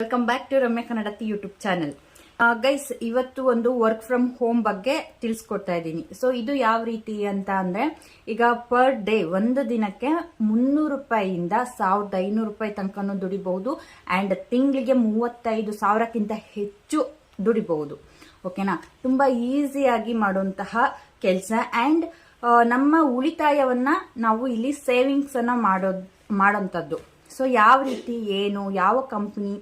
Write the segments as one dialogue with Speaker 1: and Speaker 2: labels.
Speaker 1: Welcome back to Ramya Kannadathi YouTube channel guys ಇವತ್ತು ಒಂದು work from home ಬಗ್ಗೆ ತಿಳಿಸ್ಕೊಡ್ತಾ ಇದ್ದೀನಿ. ಸೊ ಇದು ಯಾವ ರೀತಿ ಅಂತ ಅಂದ್ರೆ, ಈಗ ಪರ್ ಡೇ ಒಂದು ದಿನಕ್ಕೆ ಮುನ್ನೂರು ರೂಪಾಯಿಯಿಂದ ಸಾವಿರದ ಐನೂರು ರೂಪಾಯಿ ತನಕನೂ ದುಡಿಬಹುದು ಅಂಡ್ ತಿಂಗಳಿಗೆ ಮೂವತ್ತೈದು ಸಾವಿರಕ್ಕಿಂತ ಹೆಚ್ಚು ದುಡಿಬಹುದು. ಓಕೆನಾ ತುಂಬಾ ಈಸಿಯಾಗಿ ಮಾಡುವಂತಹ ಕೆಲಸ ಅಂಡ್ ನಮ್ಮ ಉಳಿತಾಯವನ್ನ ನಾವು ಇಲ್ಲಿ ಸೇವಿಂಗ್ಸ್ ಅನ್ನ ಮಾಡೋ ಮಾಡೋಂಥದ್ದು ಸೊ ಯಾವ ರೀತಿ, ಏನು, ಯಾವ ಕಂಪ್ನಿ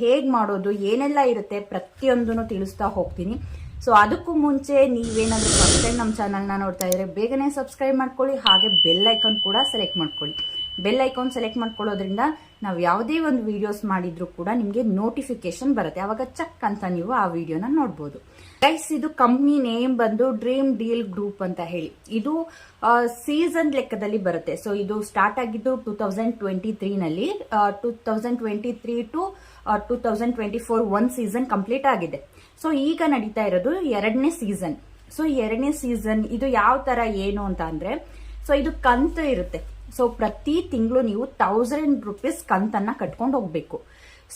Speaker 1: ಹೇಗೆ ಮಾಡೋದು, ಏನೆಲ್ಲ ಇರುತ್ತೆ ಪ್ರತಿಯೊಂದನ್ನು ತಿಳಿಸ್ತಾ ಹೋಗ್ತೀನಿ. ಸೊ ಅದಕ್ಕೂ ಮುಂಚೆ ನೀವೇನಾದ್ರೂ ಫಸ್ಟ್ ಟೈಮ್ ನಮ್ಮ ಚಾನಲ್ನ ನೋಡ್ತಾ ಇದ್ರೆ ಬೇಗನೆ ಸಬ್ಸ್ಕ್ರೈಬ್ ಮಾಡ್ಕೊಳ್ಳಿ, ಹಾಗೆ ಬೆಲ್ ಐಕಾನ್ ಕೂಡ ಸೆಲೆಕ್ಟ್ ಮಾಡ್ಕೊಳ್ಳಿ. ಬೆಲ್ ಐಕಾನ್ ಸೆಲೆಕ್ಟ್ ಮಾಡ್ಕೊಳ್ಳೋದ್ರಿಂದ ನಾವು ಯಾವುದೇ ಒಂದು ವಿಡಿಯೋಸ್ ಮಾಡಿದ್ರು ಕೂಡ ನಿಮಗೆ ನೋಟಿಫಿಕೇಶನ್ ಬರುತ್ತೆ. ಆವಾಗ ಚಕ್ ಅಂತ ನೀವು ಆ ವಿಡಿಯೋನ ನೋಡ್ಬೋದು. ಗೈಸ್ ಇದು ಕಂಪ್ನಿ ನೇಮ್ ಬಂದು ಡ್ರೀಮ್ ಡೀಲ್ ಗ್ರೂಪ್ ಅಂತ ಹೇಳಿ. ಇದು ಸೀಸನ್ ಲೆಕ್ಕದಲ್ಲಿ ಬರುತ್ತೆ. ಸೊ ಇದು ಸ್ಟಾರ್ಟ್ ಆಗಿದ್ದು two thousand twenty ತ್ರೀನಲ್ಲಿ two thousand twenty three to two thousand twenty four one season complete ಆಗಿದೆ. ಸೊ ಈಗ ನಡೀತಾ ಇರೋದು ಎರಡನೇ ಸೀಸನ್ ಸೊ ಎರಡನೇ ಸೀಸನ್ ಇದು ಯಾವ ತರ, ಏನು ಅಂತ ಅಂದ್ರೆ ಸೊ ಇದು ಕಂತು ಇರುತ್ತೆ. ಸೊ ಪ್ರತಿ ತಿಂಗಳು ನೀವು ತೌಸಂಡ್ ರುಪೀಸ್ ಕಂತನ್ನ ಕಟ್ಕೊಂಡು ಹೋಗ್ಬೇಕು.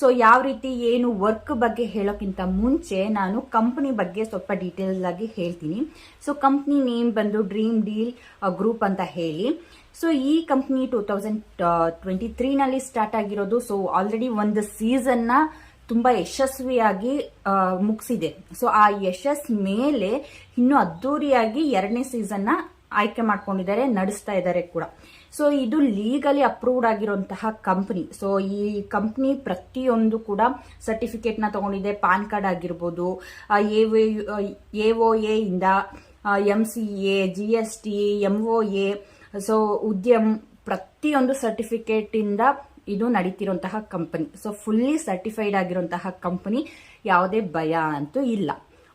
Speaker 1: ಸೊ ಯಾವ ರೀತಿ ಏನು ವರ್ಕ್ ಬಗ್ಗೆ ಹೇಳೋಕ್ಕಿಂತ ಮುಂಚೆ ನಾನು ಕಂಪ್ನಿ ಬಗ್ಗೆ ಸ್ವಲ್ಪ ಡೀಟೇಲ್ ಆಗಿ ಹೇಳ್ತೀನಿ. ಸೊ ಕಂಪ್ನಿ ನೇಮ್ ಬಂದು ಡ್ರೀಮ್ ಡೀಲ್ ಗ್ರೂಪ್ ಅಂತ ಹೇಳಿ. ಸೊ ಈ ಕಂಪ್ನಿ ಟೂ ತೌಸಂಡ್ ಟ್ವೆಂಟಿ ತ್ರೀನಲ್ಲಿ ಸ್ಟಾರ್ಟ್ ಆಗಿರೋದು. ಸೊ ಆಲ್ರೆಡಿ ಒಂದು ಸೀಸನ್ನ ತುಂಬಾ ಯಶಸ್ವಿಯಾಗಿ ಮುಗಿಸಿದೆ. ಸೊ ಆ ಯಶಸ್ ಮೇಲೆ ಇನ್ನು ಅದ್ದೂರಿಯಾಗಿ ಎರಡನೇ ಸೀಸನ್ನ ಆಯ್ಕೆ ಮಾಡ್ಕೊಂಡಿದ್ದಾರೆ, ನಡೆಸ್ತಾ ಇದ್ದಾರೆ ಕೂಡ. ಸೊ ಇದು ಲೀಗಲಿ ಅಪ್ರೂವ್ಡ್ ಆಗಿರುವಂತಹ ಕಂಪ್ನಿ ಸೊ ಈ ಕಂಪ್ನಿ ಪ್ರತಿಯೊಂದು ಕೂಡ ಸರ್ಟಿಫಿಕೇಟ್ನ ತಗೊಂಡಿದೆ, ಪಾನ್ ಕಾರ್ಡ್ ಆಗಿರ್ಬೋದು ಎ ಒ ಎ ಇಂದ M C A G S T M O A so Udyam ಪ್ರತಿಯೊಂದು ಸರ್ಟಿಫಿಕೇಟ್ ಇಂದ ಇದು ನಡೀತಿರುವಂತಹ ಕಂಪನಿ ಸೊ ಫುಲ್ಲಿ ಸರ್ಟಿಫೈಡ್ ಆಗಿರುವಂತಹ ಕಂಪನಿ ಯಾವುದೇ ಭಯ ಅಂತೂ ಇಲ್ಲ.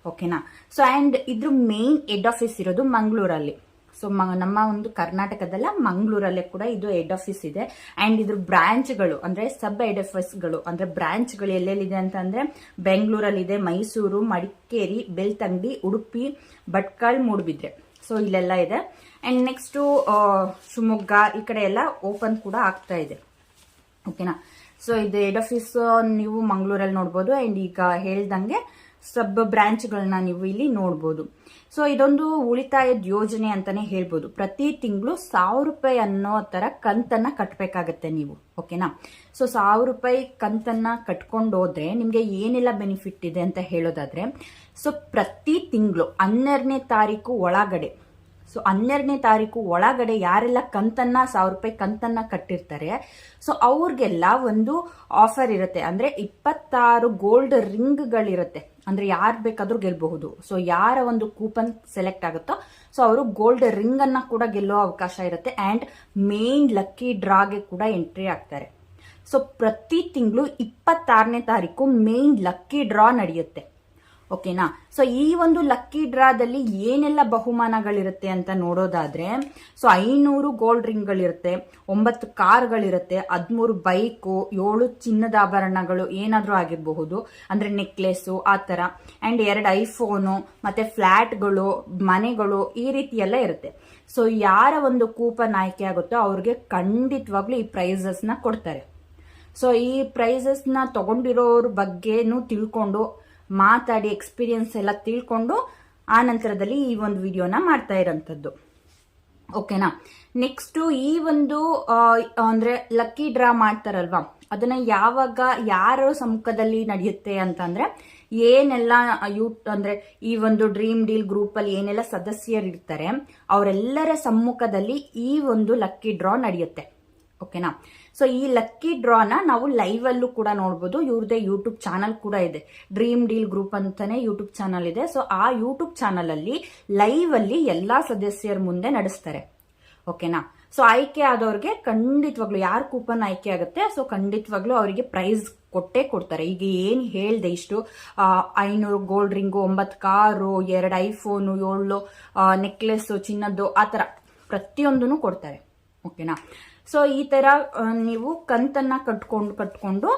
Speaker 1: ಓಕೆನಾ ಸೊ ಆ್ಯಂಡ್ ಇದ್ರ ಮೇನ್ ಹೆಡ್ ಆಫೀಸ್ ಇರೋದು ಮಂಗಳೂರಲ್ಲಿ. ಸೊ ನಮ್ಮ ಒಂದು ಕರ್ನಾಟಕದಲ್ಲ ಮಂಗಳೂರಲ್ಲೇ ಕೂಡ ಇದು ಹೆಡ್ ಆಫೀಸ್ ಇದೆ. ಅಂಡ್ ಇದ್ರ ಬ್ರಾಂಚ್ಗಳು ಅಂದ್ರೆ ಸಬ್ ಹೆಡ್ ಆಫೀಸ್ಗಳು ಅಂದ್ರೆ ಬ್ರಾಂಚ್ಗಳು ಎಲ್ಲೆಲ್ಲಿದೆ ಅಂತ ಅಂದ್ರೆ ಬೆಂಗಳೂರಲ್ಲಿದೆ, ಮೈಸೂರು, ಮಡಿಕೇರಿ, ಬೆಳ್ತಂಗಡಿ, ಉಡುಪಿ, ಭಟ್ಕಳ್, ಮೂಡುಬಿದ್ರೆ. ಸೊ ಇಲ್ಲೆಲ್ಲ ಇದೆ. ಅಂಡ್ ನೆಕ್ಸ್ಟ್ ಶಿವಮೊಗ್ಗ, ಈ ಕಡೆ ಎಲ್ಲ ಓಪನ್ ಕೂಡ ಆಗ್ತಾ ಇದೆ. ಓಕೆನಾ ಸೊ ಇದು ಹೆಡ್ ಆಫೀಸ್ ನೀವು ಮಂಗಳೂರಲ್ಲಿ ನೋಡ್ಬೋದು. ಅಂಡ್ ಈಗ ಹೇಳ್ದಂಗೆ ಸಬ್ ಬ್ರಾಂಚ್ಗಳನ್ನ ನೀವು ಇಲ್ಲಿ ನೋಡ್ಬೋದು. ಸೊ ಇದೊಂದು ಉಳಿತಾಯದ ಯೋಜನೆ ಅಂತಾನೆ ಹೇಳ್ಬೋದು. ಪ್ರತಿ ತಿಂಗಳು ಸಾವಿರ ರೂಪಾಯಿ ಅನ್ನೋ ತರ ಕಂತನ್ನ ಕಟ್ಟಬೇಕಾಗತ್ತೆ ನೀವು ಓಕೆನಾ ಸೊ ಸಾವಿರ ರೂಪಾಯಿ ಕಂತನ್ನ ಕಟ್ಕೊಂಡು ಹೋದ್ರೆ ನಿಮ್ಗೆ ಏನೆಲ್ಲ ಬೆನಿಫಿಟ್ ಇದೆ ಅಂತ ಹೇಳೋದಾದ್ರೆ ಸೊ ಪ್ರತಿ ತಿಂಗಳು ಹನ್ನೆರಡನೇ ತಾರೀಕು ಒಳಗಡೆ ಸೊ ಹನ್ನೆರಡನೇ ತಾರೀಕು ಒಳಗಡೆ ಯಾರೆಲ್ಲ ಕಂತನ್ನ, ಸಾವಿರ ರೂಪಾಯಿ ಕಂತನ್ನ ಕಟ್ಟಿರ್ತಾರೆ. ಸೊ ಅವ್ರಿಗೆಲ್ಲ ಒಂದು ಆಫರ್ ಇರುತ್ತೆ. ಅಂದ್ರೆ ಇಪ್ಪತ್ತಾರು ಗೋಲ್ಡ್ ರಿಂಗ್ಗಳಿರುತ್ತೆ ಅಂದ್ರೆ ಯಾರು ಬೇಕಾದ್ರೂ ಗೆಲ್ಬಹುದು. ಸೊ ಯಾರ ಒಂದು ಕೂಪನ್ ಸೆಲೆಕ್ಟ್ ಆಗುತ್ತೋ ಸೊ ಅವರು ಗೋಲ್ಡ್ ರಿಂಗ್ ಅನ್ನ ಕೂಡ ಗೆಲ್ಲೋ ಅವಕಾಶ ಇರುತ್ತೆ. ಅಂಡ್ ಮೇನ್ ಲಕ್ಕಿ ಡ್ರಾಗೆ ಕೂಡ ಎಂಟ್ರಿ ಆಗ್ತಾರೆ. ಸೊ ಪ್ರತಿ ತಿಂಗಳು ಇಪ್ಪತ್ತಾರನೇ ತಾರೀಕು ಮೇನ್ ಲಕ್ಕಿ ಡ್ರಾ ನಡೆಯುತ್ತೆ. ಓಕೆನಾ? ಸೊ ಈ ಒಂದು ಲಕ್ಕಿ ಡ್ರಾದಲ್ಲಿ ಏನೆಲ್ಲ ಬಹುಮಾನಗಳಿರುತ್ತೆ ಅಂತ ನೋಡೋದಾದ್ರೆ ಸೊ ಐನೂರು ಗೋಲ್ಡ್ ರಿಂಗ್ಗಳಿರುತ್ತೆ ಒಂಬತ್ತು ಕಾರ್ಗಳಿರುತ್ತೆ ಹದಿಮೂರು ಬೈಕು ಏಳು ಚಿನ್ನದ ಆಭರಣಗಳು ಏನಾದರೂ ಆಗಿರಬಹುದು. ಅಂದ್ರೆ ನೆಕ್ಲೆಸ್ಸು ಆ ಥರ. ಅಂಡ್ ಎರಡು ಐಫೋನು ಮತ್ತೆ ಫ್ಲ್ಯಾಟ್ಗಳು ಮನೆಗಳು, ಈ ರೀತಿ ಎಲ್ಲ ಇರುತ್ತೆ. ಸೊ ಯಾರ ಒಂದು ಕೂಪನ್ ಆಯ್ಕೆ ಆಗುತ್ತೋ ಅವ್ರಿಗೆ ಖಂಡಿತವಾಗ್ಲೂ ಈ ಪ್ರೈಸಸ್ನ ಕೊಡ್ತಾರೆ. ಸೊ ಈ ಪ್ರೈಸಸ್ನ ತಗೊಂಡಿರೋರ ಬಗ್ಗೆನೂ ತಿಳ್ಕೊಂಡು ಮಾತಾಡಿ ಎಕ್ಸ್ಪೀರಿಯನ್ಸ್ ಎಲ್ಲ ತಿಳ್ಕೊಂಡು ಆ ನಂತರದಲ್ಲಿ ಈ ಒಂದು ವಿಡಿಯೋನ ಮಾಡ್ತಾ ಇರೋಂಥದ್ದು. ಓಕೆನಾ ನೆಕ್ಸ್ಟು ಈ ಒಂದು ಅಂದರೆ ಲಕ್ಕಿ ಡ್ರಾ ಮಾಡ್ತಾರಲ್ವಾ? ಅದನ್ನ ಯಾವಾಗ ಯಾರ ಸಮ್ಮುಖದಲ್ಲಿ ನಡೆಯುತ್ತೆ ಅಂತಂದ್ರೆ ಏನೆಲ್ಲ ಯೂ, ಅಂದ್ರೆ ಈ ಒಂದು ಡ್ರೀಮ್ ಡೀಲ್ ಗ್ರೂಪ್ ಅಲ್ಲಿ ಏನೆಲ್ಲ ಸದಸ್ಯರಿರ್ತಾರೆ, ಅವರೆಲ್ಲರ ಸಮ್ಮುಖದಲ್ಲಿ ಈ ಒಂದು ಲಕ್ಕಿ ಡ್ರಾ ನಡೆಯುತ್ತೆ. ಓಕೆನಾ? ಸೊ ಈ ಲಕ್ಕಿ ಡ್ರಾನ ನಾವು ಲೈವ್ ಅಲ್ಲೂ ಕೂಡ ನೋಡ್ಬೋದು. ಇವ್ರದೇ ಯೂಟ್ಯೂಬ್ ಚಾನಲ್ ಕೂಡ ಇದೆ. ಡ್ರೀಮ್ ಡೀಲ್ ಗ್ರೂಪ್ ಅಂತಾನೆ ಯೂಟ್ಯೂಬ್ ಚಾನಲ್ ಇದೆ. ಸೊ ಆ ಯೂಟ್ಯೂಬ್ ಚಾನಲ್ ಅಲ್ಲಿ ಲೈವ್ ಅಲ್ಲಿ ಎಲ್ಲಾ ಸದಸ್ಯರ ಮುಂದೆ ನಡೆಸ್ತಾರೆ. ಓಕೆನಾ? ಸೊ ಆಯ್ಕೆ ಆದವ್ರಿಗೆ ಖಂಡಿತವಾಗ್ಲು ಯಾರು ಕೂಪನ್ ಆಯ್ಕೆ ಆಗುತ್ತೆ ಸೊ ಖಂಡಿತವಾಗ್ಲು ಅವರಿಗೆ ಪ್ರೈಸ್ ಕೊಟ್ಟೇ ಕೊಡ್ತಾರೆ. ಈಗ ಏನ್ ಹೇಳ್ದೆ ಇಷ್ಟು ಐನೂರು ಗೋಲ್ಡ್ ರಿಂಗು ಒಂಬತ್ತು ಕಾರು, ಎರಡು ಐಫೋನು ಏಳು ನೆಕ್ಲೆಸ್ ಚಿನ್ನದ್ದು, ಆ ತರ ಪ್ರತಿಯೊಂದನ್ನು ಕೊಡ್ತಾರೆ. ಓಕೆನಾ? ಸೊ ಈ ತರ ನೀವು ಕಂತನ್ನ ಕಟ್ಕೊಂಡು ಕಟ್ಕೊಂಡು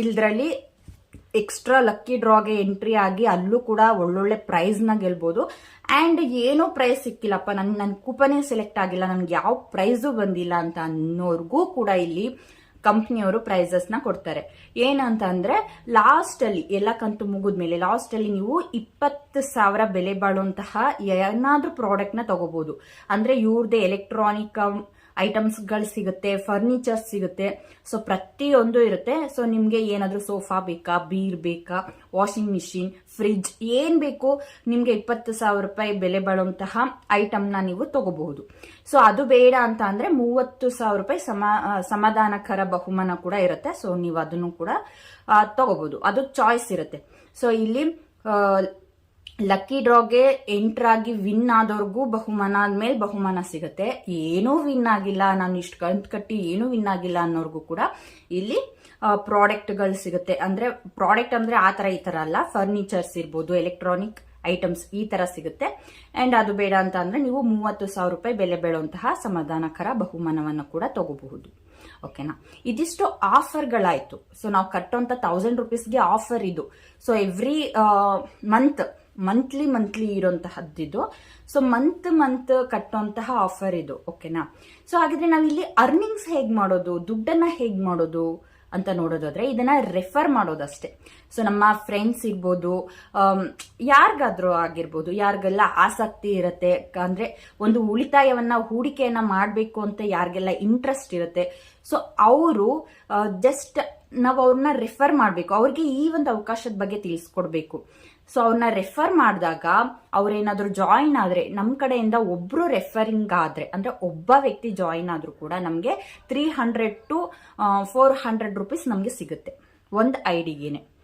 Speaker 1: ಇದ್ರಲ್ಲಿ ಎಕ್ಸ್ಟ್ರಾ ಲಕ್ಕಿ ಡ್ರಾಗೆ ಎಂಟ್ರಿ ಆಗಿ ಅಲ್ಲೂ ಕೂಡ ಒಳ್ಳೊಳ್ಳೆ ಪ್ರೈಸ್ನ ಗೆಲ್ಬೋದು. ಆ್ಯಂಡ್ ಏನೋ ಪ್ರೈಸ್ ಸಿಕ್ಕಿಲ್ಲಪ್ಪ. ನನ್ ನನ್ನ ಕೂಪನೇ ಸೆಲೆಕ್ಟ್ ಆಗಿಲ್ಲ. ನನ್ಗೆ ಯಾವ ಪ್ರೈಸು ಬಂದಿಲ್ಲ ಅಂತ ಅನ್ನೋರ್ಗೂ ಕೂಡ ಇಲ್ಲಿ ಕಂಪ್ನಿಯವರು ಪ್ರೈಸಸ್ನ ಕೊಡ್ತಾರೆ. ಏನಂತ ಅಂದ್ರೆ ಲಾಸ್ಟ್ ಅಲ್ಲಿ, ಎಲ್ಲ ಕಂತು ಮುಗಿದ್ಮೇಲೆ ಲಾಸ್ಟ್ ಅಲ್ಲಿ ನೀವು ಇಪ್ಪತ್ತು ಸಾವಿರ ಬೆಲೆ ಬಾಳುವಂತಹ ಏನಾದ್ರೂ ಪ್ರಾಡಕ್ಟ್ನ ತಗೋಬಹುದು ಅಂದ್ರೆ ಇವ್ರದೇ ಎಲೆಕ್ಟ್ರಾನಿಕ್ ಐಟಮ್ಸ್ಗಳು ಸಿಗುತ್ತೆ ಫರ್ನಿಚರ್ಸ್ ಸಿಗುತ್ತೆ. ಸೊ ಪ್ರತಿಯೊಂದು ಇರುತ್ತೆ. ಸೊ ನಿಮಗೆ ಏನಾದರೂ ಸೋಫಾ ಬೇಕಾ ಬೀರ್ ಬೇಕಾ ವಾಷಿಂಗ್ ಮಿಷಿನ್ ಫ್ರಿಡ್ಜ್ ಏನ್ ಬೇಕು, ನಿಮಗೆ ಇಪ್ಪತ್ತು ಸಾವಿರ ರೂಪಾಯಿ ಬೆಲೆ ಬಾಳುವಂತಹ ಐಟಮ್ನ ನೀವು ತಗೋಬಹುದು. ಸೊ ಅದು ಬೇಡ ಅಂತ ಅಂದರೆ ಮೂವತ್ತು ಸಾವಿರ ರೂಪಾಯಿ ಸಮ ಸಮಾಧಾನಕರ ಬಹುಮಾನ ಕೂಡ ಇರುತ್ತೆ. ಸೊ ನೀವು ಅದನ್ನು ಕೂಡ ತಗೋಬಹುದು. ಅದು ಚಾಯ್ಸ್ ಇರುತ್ತೆ. ಸೊ ಇಲ್ಲಿ ಲಕ್ಕಿ ಡ್ರಾಗೆ ಎಂಟ್ರಾಗಿ ವಿನ್ ಆದವ್ರಿಗೂ ಬಹುಮಾನ ಆದ್ಮೇಲೆ ಬಹುಮಾನ ಸಿಗುತ್ತೆ. ಏನೂ ವಿನ್ ಆಗಿಲ್ಲ, ನಾನು ಇಷ್ಟು ಕಂತು ಕಟ್ಟಿ ಏನೂ ವಿನ್ ಆಗಿಲ್ಲ ಅನ್ನೋರ್ಗೂ ಕೂಡ ಇಲ್ಲಿ ಪ್ರಾಡಕ್ಟ್ಗಳು ಸಿಗುತ್ತೆ. ಅಂದ್ರೆ ಪ್ರಾಡಕ್ಟ್ ಅಂದ್ರೆ ಆ ತರ ಈ ತರ ಅಲ್ಲ ಫರ್ನಿಚರ್ಸ್ ಇರ್ಬೋದು ಎಲೆಕ್ಟ್ರಾನಿಕ್ ಐಟಮ್ಸ್ ಈ ತರ ಸಿಗುತ್ತೆ. ಅಂಡ್ ಅದು ಬೇಡ ಅಂತ ಅಂದ್ರೆ ನೀವು ಮೂವತ್ತು ಸಾವಿರ ರೂಪಾಯಿ ಬೆಲೆ ಬೀಳುವಂತಹ ಸಮಾಧಾನಕರ ಬಹುಮಾನವನ್ನು ಕೂಡ ತಗೋಬಹುದು. ಓಕೆನಾ ಇದಿಷ್ಟು ಆಫರ್ಗಳಾಯ್ತು ಸೊ ನಾವು ಕಟ್ಟುವಂತ ತೌಸಂಡ್ ರುಪೀಸ್ಗೆ ಆಫರ್ ಇದು. So every month monthly monthly ಇರೋಂತಹದ್ದಿದು. So month month ಕಟ್ಟುವಂತಹ ಆಫರ್ ಇದು ಓಕೆನಾ ಸೊ ಹಾಗಿದ್ರೆ ನಾವು ಇಲ್ಲಿ ಅರ್ನಿಂಗ್ಸ್ ಹೇಗ್ ಮಾಡೋದು ದುಡ್ಡನ್ನ ಹೇಗ್ ಮಾಡೋದು ಅಂತ ನೋಡೋದಾದ್ರೆ ಇದನ್ನ ರೆಫರ್ ಮಾಡೋದಷ್ಟೇ. ಸೊ ನಮ್ಮ ಫ್ರೆಂಡ್ಸ್ ಇರ್ಬೋದು ಆಮ್, ಯಾರಿಗಾದ್ರೂ ಆಗಿರ್ಬೋದು ಯಾರಿಗೆಲ್ಲ ಆಸಕ್ತಿ ಇರುತ್ತೆ ಅಂದ್ರೆ ಒಂದು ಉಳಿತಾಯವನ್ನ ಹೂಡಿಕೆಯನ್ನ ಮಾಡಬೇಕು ಅಂತ ಯಾರಿಗೆಲ್ಲ ಇಂಟ್ರೆಸ್ಟ್ ಇರುತ್ತೆ. ಸೊ ಅವರು ಜಸ್ಟ್ ನಾವು ಅವ್ರನ್ನ ರೆಫರ್ ಮಾಡಬೇಕು. ಅವ್ರಿಗೆ ಈ ಒಂದು ಅವಕಾಶದ ಬಗ್ಗೆ ತಿಳಿಸ್ಕೊಡ್ಬೇಕು. ಸೊ ಅವ್ರನ್ನ ರೆಫರ್ ಮಾಡಿದಾಗ ಅವ್ರೇನಾದ್ರೂ ಜಾಯಿನ್ ಆದ್ರೆ ನಮ್ಮ ಕಡೆಯಿಂದ ಒಬ್ರು ರೆಫರಿಂಗ್ ಆದ್ರೆ, ಅಂದ್ರೆ ಒಬ್ಬ ವ್ಯಕ್ತಿ ಜಾಯಿನ್ ಆದ್ರೂ ಕೂಡ ನಮಗೆ three hundred to four hundred rupees ನಮಗೆ ಸಿಗುತ್ತೆ. ಒಂದು ಐಡಿಗೆನೆ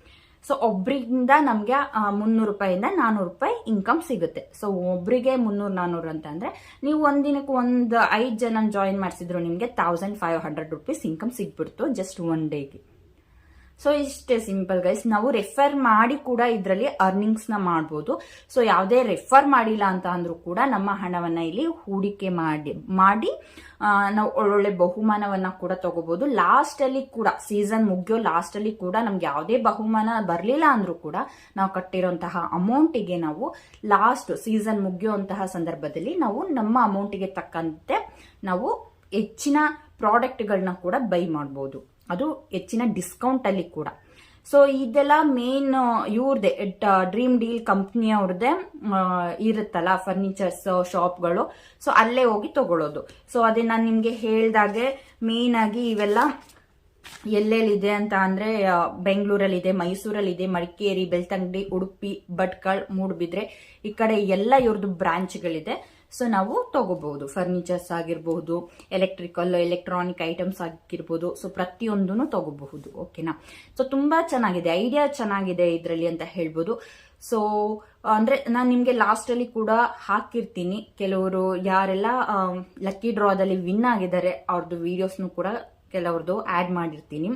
Speaker 1: ಸೊ ಒಬ್ರಿಂದ ನಮಗೆ ಮುನ್ನೂರು ರೂಪಾಯಿಂದ ನಾನ್ನೂರು ರೂಪಾಯಿ ಇನ್ಕಮ್ ಸಿಗುತ್ತೆ. ಸೊ ಒಬ್ರಿಗೆ ಮುನ್ನೂರು, ನಾನೂರು ಅಂತ ಅಂದ್ರೆ, ನೀವು ಒಂದಿನಕ್ಕೆ ಒಂದು ಐದು ಜನ ಜಾಯಿನ್ ಮಾಡಿಸಿದ್ರು ನಿಮಗೆ thousand five hundred rupees income ಸಿಗ್ಬಿಡ್ತು just one ಡೇಗೆ ಸೊ ಇಷ್ಟೇ ಸಿಂಪಲ್ ಗೈಸ್ ನಾವು ರೆಫರ್ ಮಾಡಿ ಕೂಡ ಇದರಲ್ಲಿ ಅರ್ನಿಂಗ್ಸ್ನ ಮಾಡ್ಬೋದು. ಸೊ ಯಾವುದೇ ರೆಫರ್ ಮಾಡಿಲ್ಲ ಅಂತ ಅಂದ್ರೂ ಕೂಡ ನಮ್ಮ ಹಣವನ್ನ ಇಲ್ಲಿ ಹೂಡಿಕೆ ಮಾಡಿ ಮಾಡಿ ನಾವು ಒಳ್ಳೊಳ್ಳೆ ಬಹುಮಾನವನ್ನ ಕೂಡ ತಗೋಬಹುದು ಲಾಸ್ಟ್ ಅಲ್ಲಿ ಕೂಡ ಸೀಸನ್ ಮುಗಿಯೋ ಲಾಸ್ಟ್ ಅಲ್ಲಿ ಕೂಡ ನಮ್ಗೆ ಯಾವುದೇ ಬಹುಮಾನ ಬರಲಿಲ್ಲ ಅಂದ್ರೂ ಕೂಡ ನಾವು ಕಟ್ಟಿರೋಂತಹ ಅಮೌಂಟಿಗೆ ನಾವು ಲಾಸ್ಟ್ ಸೀಸನ್ ಮುಗಿಯುವಂತಹ ಸಂದರ್ಭದಲ್ಲಿ ನಾವು ನಮ್ಮ ಅಮೌಂಟಿಗೆ ತಕ್ಕಂತೆ ನಾವು ಹೆಚ್ಚಿನ ಪ್ರಾಡಕ್ಟ್ಗಳನ್ನ ಕೂಡ ಬೈ ಮಾಡ್ಬೋದು. ಅದು ಹೆಚ್ಚಿನ ಡಿಸ್ಕೌಂಟ್ ಅಲ್ಲಿ ಕೂಡ. ಸೊ ಇದೆಲ್ಲ ಮೇನ್ ಇವ್ರದೇ ಡ್ರೀಮ್ ಡೀಲ್ ಕಂಪ್ನಿಯವ್ರದ್ದೇ ಇರುತ್ತಲ್ಲ ಫರ್ನಿಚರ್ಸ್ ಶಾಪ್ಗಳು ಸೊ ಅಲ್ಲೇ ಹೋಗಿ ತಗೊಳ್ಳೋದು ಸೊ ಅದೇ ನಾನು ನಿಮಗೆ ಹೇಳ್ದಾಗೆ ಮೇನ್ ಆಗಿ ಇವೆಲ್ಲ ಎಲ್ಲೆಲ್ಲಿದೆ ಅಂತ ಅಂದ್ರೆ ಇದೆ ಮೈಸೂರಲ್ಲಿ ಮೈಸೂರಲ್ಲಿದೆ, ಮಡಿಕೇರಿ, ಬೆಳ್ತಂಗಡಿ, ಉಡುಪಿ, ಭಟ್ಕಳ್, ಮೂಡುಬಿದ್ರೆ ಈ ಕಡೆ ಎಲ್ಲ ಇವ್ರದ್ದು ಬ್ರಾಂಚ್ಗಳಿದೆ ಸೊ ನಾವು ತಗೋಬಹುದು. ಫರ್ನಿಚರ್ಸ್ ಆಗಿರಬಹುದು ಎಲೆಕ್ಟ್ರಿಕಲ್ ಎಲೆಕ್ಟ್ರಾನಿಕ್ ಐಟಮ್ಸ್ ಆಗಿರ್ಬೋದು. ಸೊ ಪ್ರತಿಯೊಂದೂ ತಗೋಬಹುದು. ಓಕೆನಾ ಸೊ ತುಂಬಾ ಚೆನ್ನಾಗಿದೆ. ಐಡಿಯಾ ಚೆನ್ನಾಗಿದೆ ಇದರಲ್ಲಿ ಅಂತ ಹೇಳ್ಬೋದು. ಸೊ ಅಂದ್ರೆ ನಾನು ನಿಮ್ಗೆ ಲಾಸ್ಟ್ ಅಲ್ಲಿ ಕೂಡ ಹಾಕಿರ್ತೀನಿ. ಕೆಲವರು ಯಾರೆಲ್ಲ ಲಕ್ಕಿ ಡ್ರಾದಲ್ಲಿ ವಿನ್ ಆಗಿದ್ದಾರೆ ಅವ್ರದ್ದು ವಿಡಿಯೋಸ್ನು ಕೂಡ ಕೆಲವ್ರದ್ದು ಆಡ್ ಮಾಡಿರ್ತೀನಿ.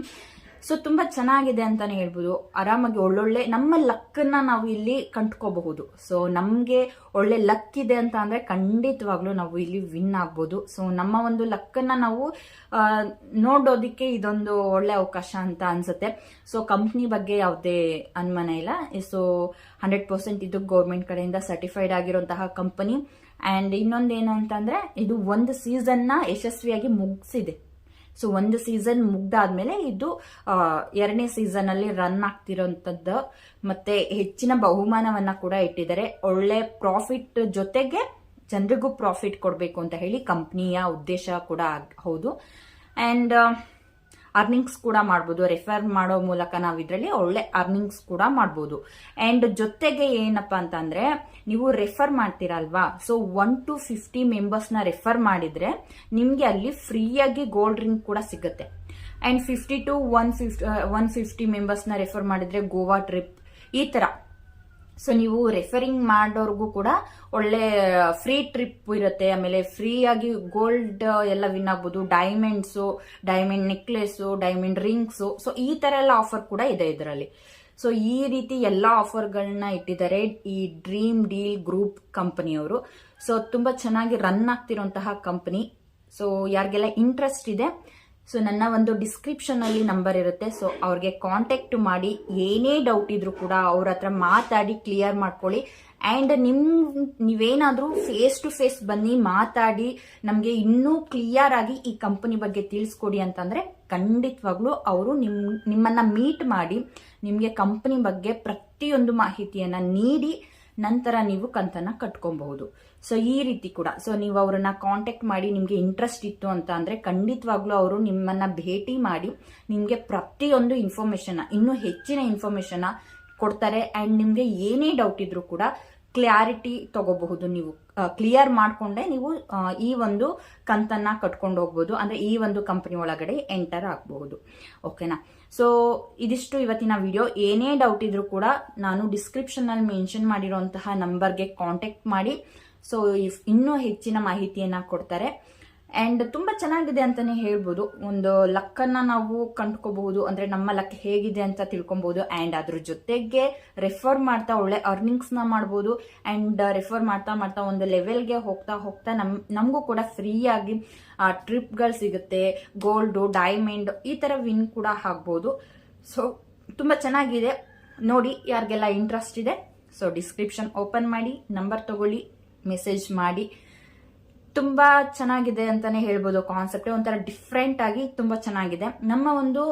Speaker 1: ಸೊ ತುಂಬಾ ಚೆನ್ನಾಗಿದೆ ಅಂತಾನೆ ಹೇಳ್ಬೋದು. ಆರಾಮಾಗಿ ಒಳ್ಳೊಳ್ಳೆ ನಮ್ಮ ಲಕ್ಕನ್ನ ನಾವು ಇಲ್ಲಿ ಕಂಟ್ಕೋಬಹುದು ಸೊ ನಮ್ಗೆ ಒಳ್ಳೆ ಲಕ್ ಇದೆ ಅಂತ ಅಂದ್ರೆ ಖಂಡಿತವಾಗ್ಲೂ ನಾವು ಇಲ್ಲಿ ವಿನ್ ಆಗ್ಬೋದು. ಸೊ ನಮ್ಮ ಒಂದು ಲಕ್ಕನ್ನ ನಾವು ನೋಡೋದಕ್ಕೆ ಇದೊಂದು ಒಳ್ಳೆ ಅವಕಾಶ ಅಂತ ಅನ್ಸುತ್ತೆ. ಸೊ ಕಂಪ್ನಿ ಬಗ್ಗೆ ಯಾವುದೇ ಅನುಮಾನ ಇಲ್ಲ. ಸೊ ಹಂಡ್ರೆಡ್ ಪರ್ಸೆಂಟ್ ಇದು ಗೌರ್ಮೆಂಟ್ ಕಡೆಯಿಂದ ಸರ್ಟಿಫೈಡ್ ಆಗಿರುವಂತಹ ಕಂಪನಿ ಅಂಡ್ ಇನ್ನೊಂದೇನು ಅಂತಂದ್ರೆ ಇದು ಒಂದು ಸೀಸನ್ನ ಯಶಸ್ವಿಯಾಗಿ ಮುಗಿಸಿದೆ. ಸೊ ಒಂದು ಸೀಸನ್ ಮುಗ್ದಾದ್ಮೇಲೆ ಇದು ಎರಡನೇ ಸೀಸನ್ ಅಲ್ಲಿ ರನ್ ಆಗ್ತಿರೋಂಥದ್ದು. ಮತ್ತೆ ಹೆಚ್ಚಿನ ಬಹುಮಾನವನ್ನ ಕೂಡ ಇಟ್ಟಿದ್ದಾರೆ. ಒಳ್ಳೆ ಪ್ರಾಫಿಟ್ ಜೊತೆಗೆ ಜನರಿಗೂ ಪ್ರಾಫಿಟ್ ಕೊಡಬೇಕು ಅಂತ ಹೇಳಿ ಕಂಪ್ನಿಯ ಉದ್ದೇಶ ಕೂಡ ಹೌದು. ಅಂಡ್ ಅರ್ನಿಂಗ್ಸ್ ಕೂಡ ಮಾಡ್ಬೋದು. ರೆಫರ್ ಮಾಡೋ ಮೂಲಕ ನಾವು ಇದರಲ್ಲಿ ಒಳ್ಳೆ ಅರ್ನಿಂಗ್ಸ್ ಕೂಡ ಮಾಡ್ಬೋದು. ಆ್ಯಂಡ್ ಜೊತೆಗೆ ಏನಪ್ಪ ಅಂತಂದರೆ, ನೀವು ರೆಫರ್ ಮಾಡ್ತೀರಲ್ವಾ? ಸೊ ಒನ್ ಟು ಫಿಫ್ಟಿ ಮೆಂಬರ್ಸ್ನ ರೆಫರ್ ಮಾಡಿದ್ರೆ, ನಿಮಗೆ ಅಲ್ಲಿ ಫ್ರೀಯಾಗಿ ಗೋಲ್ಡ್ ರಿಂಗ್ ಕೂಡ ಸಿಗುತ್ತೆ. And fifty to one fifty one fifty ಮೆಂಬರ್ಸ್ನ refer ಮಾಡಿದ್ರೆ ಗೋವಾ ಟ್ರಿಪ್ ಈ ತರ. ಸೊ ನೀವು ರೆಫರಿಂಗ್ ಮಾಡೋರ್ಗೂ ಕೂಡ ಒಳ್ಳೆ ಫ್ರೀ ಟ್ರಿಪ್ ಇರುತ್ತೆ. ಆಮೇಲೆ ಫ್ರೀ ಆಗಿ ಗೋಲ್ಡ್ ಎಲ್ಲ ವಿನ್ ಆಗ್ಬೋದು. Diamonds diamond necklace diamond rings so ಈ ತರ ಎಲ್ಲ ಆಫರ್ ಕೂಡ ಇದೆ ಇದರಲ್ಲಿ. ಸೊ ಈ ರೀತಿ ಎಲ್ಲ ಆಫರ್ಗಳನ್ನ ಇಟ್ಟಿದ್ದಾರೆ ಈ ಡ್ರೀಮ್ ಡೀಲ್ ಗ್ರೂಪ್ ಕಂಪನಿಯವರು. ಸೊ ತುಂಬಾ ಚೆನ್ನಾಗಿ ರನ್ ಆಗ್ತಿರುವಂತಹ ಕಂಪನಿ. ಸೊ ಯಾರಿಗೆಲ್ಲ ಇಂಟ್ರೆಸ್ಟ್ ಇದೆ ಸೊ ನನ್ನ ಒಂದು ಡಿಸ್ಕ್ರಿಪ್ಷನ್ ಅಲ್ಲಿ ನಂಬರ್ ಇರುತ್ತೆ. ಸೊ ಅವ್ರಿಗೆ ಕಾಂಟ್ಯಾಕ್ಟ್ ಮಾಡಿ, ಏನೇ ಡೌಟ್ ಇದ್ರೂ ಕೂಡ ಅವ್ರ ಹತ್ರ ಮಾತಾಡಿ ಕ್ಲಿಯರ್ ಮಾಡ್ಕೊಳ್ಳಿ. ಆ್ಯಂಡ್ ನಿಮ್, ನೀವೇನಾದರೂ ಫೇಸ್ ಟು ಫೇಸ್ ಬನ್ನಿ, ಮಾತಾಡಿ, ನಮಗೆ ಇನ್ನೂ ಕ್ಲಿಯರ್ ಆಗಿ ಈ ಕಂಪನಿ ಬಗ್ಗೆ ತಿಳಿಸ್ಕೊಡಿ ಅಂತಂದ್ರೆ ಖಂಡಿತವಾಗ್ಲೂ ಅವರು ನಿಮ್, ನಿಮ್ಮನ್ನ ಮೀಟ್ ಮಾಡಿ, ನಿಮಗೆ ಕಂಪನಿ ಬಗ್ಗೆ ಪ್ರತಿಯೊಂದು ಮಾಹಿತಿಯನ್ನ ನೀಡಿ ನಂತರ ನೀವು ಕಂತನ್ನ ಕಟ್ಕೊಬಹುದು. ಸೊ ಈ ರೀತಿ ಕೂಡ. ಸೊ ನೀವು ಅವರನ್ನ ಕಾಂಟ್ಯಾಕ್ಟ್ ಮಾಡಿ, ನಿಮಗೆ ಇಂಟ್ರೆಸ್ಟ್ ಇತ್ತು ಅಂತ ಅಂದ್ರೆ ಖಂಡಿತವಾಗ್ಲೂ ಅವರು ನಿಮ್ಮನ್ನ ಭೇಟಿ ಮಾಡಿ, ನಿಮಗೆ ಪ್ರತಿಯೊಂದು ಇನ್ಫಾರ್ಮೇಶನ್ ಇನ್ನೂ ಹೆಚ್ಚಿನ ಇನ್ಫಾರ್ಮೇಶನ್ ಕೊಡ್ತಾರೆ. ಅಂಡ್ ನಿಮಗೆ ಏನೇ ಡೌಟ್ ಇದ್ರೂ ಕೂಡ ಕ್ಲಾರಿಟಿ ತಗೋಬಹುದು ನೀವು. ಕ್ಲಿಯರ್ ಮಾಡಿಕೊಂಡೆ ನೀವು ಈ ಒಂದು ಕಂತನ್ನ ಕಟ್ಕೊಂಡು ಹೋಗ್ಬೋದು. ಅಂದ್ರೆ ಈ ಒಂದು ಕಂಪನಿ ಒಳಗಡೆ ಎಂಟರ್ ಆಗಬಹುದು. ಓಕೆನಾ ಸೊ ಇದಿಷ್ಟು ಇವತ್ತಿನ ವಿಡಿಯೋ ಏನೇ ಡೌಟ್ ಇದ್ರೂ ಕೂಡ ನಾನು ಡಿಸ್ಕ್ರಿಪ್ಷನ್ ಅಲ್ಲಿ ಮೆನ್ಷನ್ ಮಾಡಿರುವಂತಹ ನಂಬರ್ಗೆ ಕಾಂಟ್ಯಾಕ್ಟ್ ಮಾಡಿ. ಸೊ ಇನ್ನೂ ಹೆಚ್ಚಿನ ಮಾಹಿತಿಯನ್ನ ಕೊಡ್ತಾರೆ. ಅಂಡ್ ತುಂಬಾ ಚೆನ್ನಾಗಿದೆ ಅಂತಾನೆ ಹೇಳ್ಬೋದು. ಒಂದು ಲಕ್ಕನ್ನ ನಾವು ಕಂಡ್ಕೋಬಹುದು, ಅಂದ್ರೆ ನಮ್ಮ ಲಕ್ ಹೇಗಿದೆ ಅಂತ ತಿಳ್ಕೊಬಹುದು ಆ್ಯಂಡ್ ಅದ್ರ ಜೊತೆಗೆ ರೆಫರ್ ಮಾಡ್ತಾ ಒಳ್ಳೆ ಅರ್ನಿಂಗ್ಸ್ನ ಮಾಡ್ಬೋದು ಆ್ಯಂಡ್ ರೆಫರ್ ಮಾಡ್ತಾ ಮಾಡ್ತಾ ಒಂದು ಲೆವೆಲ್ಗೆ ಹೋಗ್ತಾ ಹೋಗ್ತಾ ನಮ್, ನಮಗೂ ಕೂಡ ಫ್ರೀಯಾಗಿ ಟ್ರಿಪ್ಗಳು ಸಿಗುತ್ತೆ ಗೋಲ್ಡು ಡೈಮಂಡ್ ಈ ತರ ವಿನ್ ಕೂಡ ಆಗ್ಬೋದು. ಸೊ ತುಂಬಾ ಚೆನ್ನಾಗಿದೆ. ನೋಡಿ, ಯಾರಿಗೆಲ್ಲ ಇಂಟ್ರೆಸ್ಟ್ ಇದೆ ಸೊ ಡಿಸ್ಕ್ರಿಪ್ಷನ್ ಓಪನ್ ಮಾಡಿ ನಂಬರ್ ತಗೊಳ್ಳಿ ಮೆಸೇಜ್ ಮಾಡಿ. ತುಂಬಾ ಚೆನ್ನಾಗಿದೆ ಅಂತಾನೆ ಹೇಳ್ಬೋದು ಕಾನ್ಸೆಪ್ಟ್ ಒಂಥರ ಡಿಫ್ರೆಂಟ್ ಆಗಿ ತುಂಬಾ ಚೆನ್ನಾಗಿದೆ. ನಮ್ಮ ಒಂದು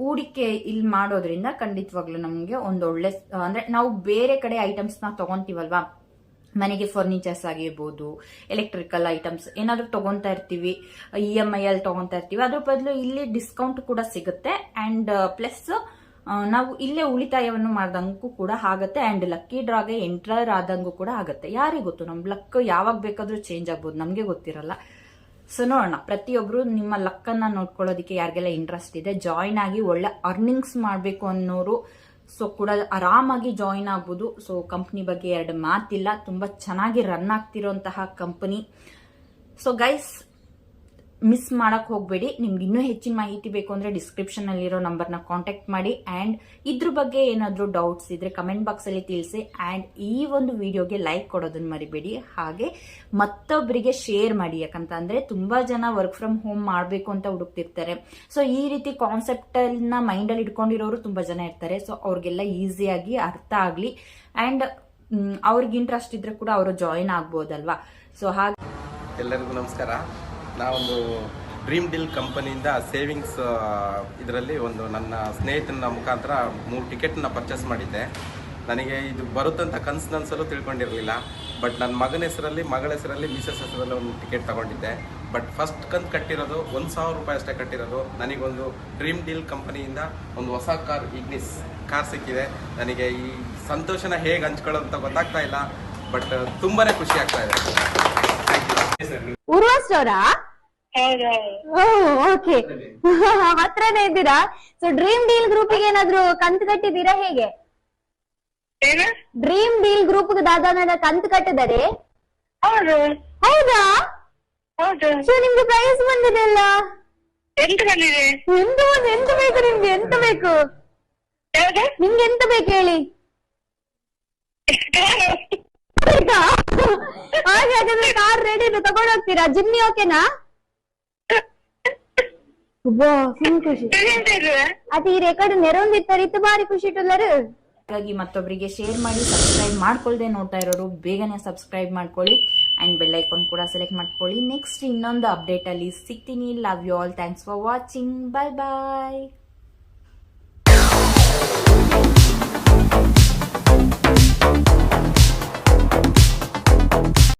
Speaker 1: ಹೂಡಿಕೆ ಇಲ್ಲಿ ಮಾಡೋದ್ರಿಂದ ಖಂಡಿತವಾಗ್ಲೂ ನಮಗೆ ಒಂದು ಒಳ್ಳೆ ಅಂದ್ರೆ ನಾವು ಬೇರೆ ಕಡೆ ಐಟಮ್ಸ್ನ ತಗೊಂತೀವಲ್ವಾ? ಮನೆಗೆ ಫರ್ನಿಚರ್ಸ್ ಆಗಿರ್ಬೋದು ಎಲೆಕ್ಟ್ರಿಕಲ್ ಐಟಮ್ಸ್ ಏನಾದ್ರೂ ತಗೊಂತಾ ಇರ್ತೀವಿ ಇ ಎಂ ಐ ಅಲ್ಲಿ ತಗೊಂತಾ ಇರ್ತೀವಿ. ಅದ್ರ ಬದಲು ಇಲ್ಲಿ ಡಿಸ್ಕೌಂಟ್ ಕೂಡ ಸಿಗುತ್ತೆ. ಅಂಡ್ ಪ್ಲಸ್ ನಾವು ಇಲ್ಲೇ ಉಳಿತಾಯವನ್ನು ಮಾಡ್ದಂಗೂ ಕೂಡ ಆಗತ್ತೆ ಅಂಡ್ ಲಕ್ಕಿ ಡ್ರಾಗೆ ಎಂಟ್ರರ್ ಆದಂಗೂ ಕೂಡ ಆಗುತ್ತೆ. ಯಾರಿಗೆ ಗೊತ್ತು? ನಮ್ಮ ಲಕ್ ಯಾವಾಗ ಬೇಕಾದರೂ ಚೇಂಜ್ ಆಗ್ಬೋದು. ನಮಗೆ ಗೊತ್ತಿರಲ್ಲ. ಸೊ ನೋಡೋಣ. ಪ್ರತಿಯೊಬ್ಬರು ನಿಮ್ಮ ಲಕ್ಕನ್ನು ನೋಡ್ಕೊಳ್ಳೋದಕ್ಕೆ ಯಾರಿಗೆಲ್ಲ ಇಂಟ್ರೆಸ್ಟ್ ಇದೆ ಜಾಯಿನ್ ಆಗಿ ಒಳ್ಳೆ ಅರ್ನಿಂಗ್ಸ್ ಮಾಡಬೇಕು ಅನ್ನೋರು ಸೊ ಕೂಡ ಆರಾಮಾಗಿ ಜಾಯಿನ್ ಆಗ್ಬೋದು. ಸೊ ಕಂಪ್ನಿ ಬಗ್ಗೆ ಎರಡು ಮಾತಿಲ್ಲ. ತುಂಬಾ ಚೆನ್ನಾಗಿ ರನ್ ಆಗ್ತಿರೋಂತಹ ಕಂಪನಿ ಸೊ ಗೈಸ್ ಮಿಸ್ ಮಾಡಕ್ ಹೋಗಬೇಡಿ. ನಿಮ್ಗೆ ಇನ್ನೂ ಹೆಚ್ಚಿನ ಮಾಹಿತಿ ಬೇಕು ಅಂದ್ರೆ ಡಿಸ್ಕ್ರಿಪ್ಷನ್ ಅಲ್ಲಿರೋ ನಂಬರ್ನ ಕಾಂಟ್ಯಾಕ್ಟ್ ಮಾಡಿ. ಅಂಡ್ ಇದ್ರ ಬಗ್ಗೆ ಏನಾದರೂ ಡೌಟ್ಸ್ ಇದ್ರೆ ಕಮೆಂಟ್ ಬಾಕ್ಸ್ ಅಲ್ಲಿ ತಿಳಿಸಿ. ಅಂಡ್ ಈ ಒಂದು ವಿಡಿಯೋಗೆ ಲೈಕ್ ಕೊಡೋದನ್ನ ಮರಿಬೇಡಿ. ಹಾಗೆ ಮತ್ತೊಬ್ಬರಿಗೆ ಶೇರ್ ಮಾಡಿ. ಯಾಕಂತ ಅಂದ್ರೆ ತುಂಬಾ ಜನ ವರ್ಕ್ ಫ್ರಮ್ ಹೋಮ್ ಮಾಡಬೇಕು ಅಂತ ಹುಡುಕ್ತಿರ್ತಾರೆ. ಸೊ ಈ ರೀತಿ ಕಾನ್ಸೆಪ್ಟ್ನ ಮೈಂಡ್ ಅಲ್ಲಿ ಇಟ್ಕೊಂಡಿರೋರು ತುಂಬಾ ಜನ ಇರ್ತಾರೆ. ಸೊ ಅವ್ರಿಗೆಲ್ಲ ಈಸಿಯಾಗಿ ಅರ್ಥ ಆಗ್ಲಿ. ಅಂಡ್ ಅವ್ರಿಗೆ ಇಂಟ್ರೆಸ್ಟ್ ಇದ್ರೆ ಕೂಡ ಅವರು ಜಾಯಿನ್ ಆಗ್ಬೋದಲ್ವಾ? ಸೊ ಹಾಗೆ.
Speaker 2: ಎಲ್ಲರಿಗೂ ನಮಸ್ಕಾರ. ನಾವೊಂದು ಡ್ರೀಮ್ ಡೀಲ್ ಕಂಪನಿಯಿಂದ ಸೇವಿಂಗ್ಸ್ ಇದರಲ್ಲಿ ಒಂದು ನನ್ನ ಸ್ನೇಹಿತನ ಮುಖಾಂತರ ಮೂರು ಟಿಕೆಟ್ನ ಪರ್ಚೇಸ್ ಮಾಡಿದ್ದೆ. ನನಗೆ ಇದು ಬರುತ್ತಂತ ಕನಸು ಅನ್ಸಲು ತಿಳ್ಕೊಂಡಿರಲಿಲ್ಲ. ಬಟ್ ನನ್ನ ಮಗನ ಹೆಸರಲ್ಲಿ, ಮಗಳ ಹೆಸರಲ್ಲಿ ಮಿಸಸ್ ಹೆಸರಲ್ಲಿ ಒಂದು ಟಿಕೆಟ್ ತಗೊಂಡಿದ್ದೆ. ಬಟ್ ಫಸ್ಟ್ ಕಂತು ಕಟ್ಟಿರೋದು ಒಂದು ಸಾವಿರ ರೂಪಾಯಿ ಅಷ್ಟೇ ಕಟ್ಟಿರೋದು. ನನಗೊಂದು ಡ್ರೀಮ್ ಡೀಲ್ ಕಂಪನಿಯಿಂದ ಒಂದು ಹೊಸ ಕಾರ್ ಇಗ್ನಿಸ್ ಕಾರ್ ಸಿಕ್ಕಿದೆ. ನನಗೆ ಈ ಸಂತೋಷನ ಹೇಗೆ ಹಂಚ್ಕೊಳ್ಳೋದು ಅಂತ ಗೊತ್ತಾಗ್ತಾ ಇಲ್ಲ. ಬಟ್ ತುಂಬಾ ಖುಷಿ ಆಗ್ತಾ ಇದೆ.
Speaker 3: ಓಕೆ ಹತ್ರನೇ ಇದ್ದೀರಾ? ಸೊ ಡ್ರೀಮ್ ಡೀಲ್ ಗ್ರೂಪ್ಗೆ ಏನಾದ್ರು ಕಂತು ಕಟ್ಟಿದ್ದೀರಾ ಹೇಗೆ? ಡ್ರೀಮ್ ಡೀಲ್ ಗ್ರೂಪ್ ದಾದಾನ ಕಂತು ಕಟ್ಟಿದರೆ
Speaker 4: ಹೌದು.
Speaker 3: ಸೊ ನಿಮ್ಗೆ ಪ್ರೈಸ್ ಬಂದಿದೆ ಅಲ್ಲ?
Speaker 4: ಎಂತ ಬಂದಿದೆ?
Speaker 3: ಎಂತ ಒಂದು ಎಂತ ಬೇಕು ನಿಮ್ಗೆ? ಎಂತ ಬೇಕು? ನಿಮ್ಗೆ ಎಂತ ಬೇಕು ಹೇಳಿ? ಹಾಗಾದ್ರೆ ಕಾರ್ ರೆಡಿ ತಗೊಂಡು ಹೋಗ್ತೀರಾ? ಜಿಮ್ಮಿ ಓಕೆನಾ ಖುಷಿ. ಈ ರೆಕಾರ್ಡ್ ಬಾರಿ ಖುಷಿ
Speaker 1: ಹಾಗಾಗಿ ಮತ್ತೊಬ್ಬರಿಗೆ ಶೇರ್ ಮಾಡಿ ಸಬ್ಸ್ಕ್ರೈಬ್ ಮಾಡ್ಕೊಳ್ದೆ ನೋಡ್ತಾ ಇರೋರು, ಬೇಗನೆ ಸಬ್ಸ್ಕ್ರೈಬ್ ಮಾಡ್ಕೊಳ್ಳಿ. ಅಂಡ್ ಬೆಲ್ ಐಕಾನ್ ಕೂಡ ಸೆಲೆಕ್ಟ್ ಮಾಡ್ಕೊಳ್ಳಿ. ನೆಕ್ಸ್ಟ್ ಇನ್ನೊಂದು ಅಪ್ಡೇಟ್ ಅಲ್ಲಿ ಸಿಗ್ತೀನಿ. Love you all thanks for watching bye bye